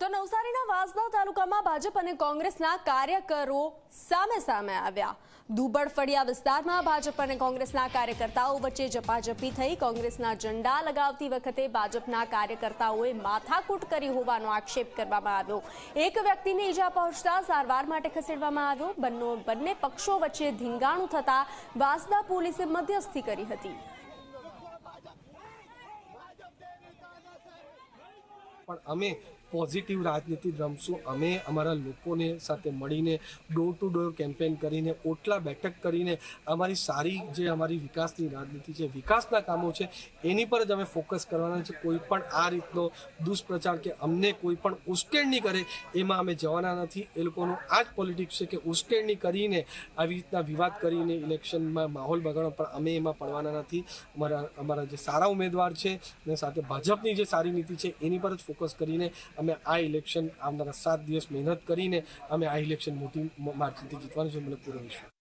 તો નવસારીના વાંસદા તાલુકામાં ભાજપ અને કોંગ્રેસના કાર્યકરો સામે સામે આવ્યા. દુબળ ફળિયા વિસ્તારમાં ભાજપ અને કોંગ્રેસના કાર્યકર્તાઓ વચ્ચે ઝપાઝપી થઈ. કોંગ્રેસના ઝંડા લગાવતી વખતે ભાજપના કાર્યકર્તાઓએ માથાકૂટ કરી હોવાનો આક્ષેપ કરવામાં આવ્યો. એક વ્યક્તિને ઈજા પહોંચતા સારવાર માટે ખસેડવામાં આવ્યો. બંને બંને પક્ષો વચ્ચે ધીંગાણું થતા વાંસદા પોલીસે મધ્યસ્થી કરી હતી. પણ અમે પોઝિટિવ રાજનીતિ રમશું. અમે અમારા લોકોને સાથે મળીને ડોર ટુ ડોર કેમ્પેન કરીને, ઓટલા બેઠક કરીને, અમારી સારી જે અમારી વિકાસની રાજનીતિ છે, વિકાસના કામો છે, એની પર જ અમે ફોકસ કરવાના છે. કોઈ પણ આ રીતનો દુષ્પ્રચાર કે અમને કોઈ પણ ઉશ્કેરણી કરે, એમાં અમે જવાના નથી. એ લોકોનું આ જ પોલિટિક્સ છે કે ઉશ્કેરણી કરીને આવી રીતના વિવાદ કરીને ઇલેક્શનમાં માહોલ બગાડો, પણ અમે એમાં પડવાના નથી. અમારા અમારા જે સારા ઉમેદવાર છે અને સાથે ભાજપની જે સારી નીતિ છે, એની પર જ ફોકસ કરીને અમે આ ઇલેક્શન આવનારા સાત દિવસ મહેનત કરીને અમે આ ઇલેક્શન મોટી માર્જિનથી જીતવાનું છે મને પૂરો વિશ્વાસ.